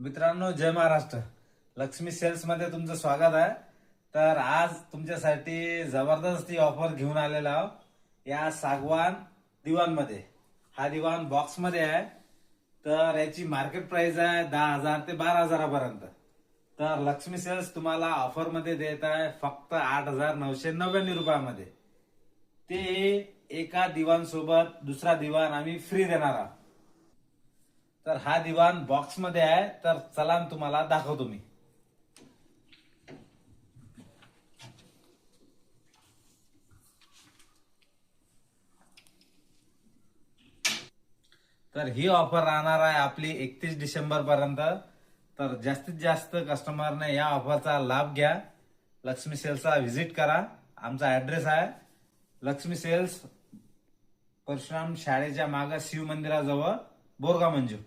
मित्रांनो जय महाराष्ट्र. लक्ष्मी सेल्समध्ये तुमचं स्वागत आहे. तर आज तुमच्यासाठी जबरदस्त ऑफर घेऊन आलेला आहोत. या सागवान दिवानमध्ये हा दिवाण बॉक्समध्ये आहे. तर याची मार्केट प्राइस आहे दहा हजार ते बारा हजारापर्यंत. तर लक्ष्मी सेल्स तुम्हाला ऑफरमध्ये देत आहे फक्त आठ हजार नऊशे नव्याण्णव रुपयामध्ये. ते एका दिवाण सोबत दुसरा दिवाण आम्ही फ्री देणार आहोत. तर हा दिवाण बॉक्समध्ये आहे तर चला तुम्हाला दाखवतो मी. तर ही ऑफर राहणार आहे आपली एकतीस डिसेंबर पर्यंत. तर जास्तीत जास्त कस्टमरने या ऑफरचा लाभ घ्या. लक्ष्मी सेल्सला व्हिजिट करा. आमचा ऍड्रेस आहे. लक्ष्मी सेल्स परशुराम शाळेच्या मागं शिव मंदिराजवळ. Borgamenci.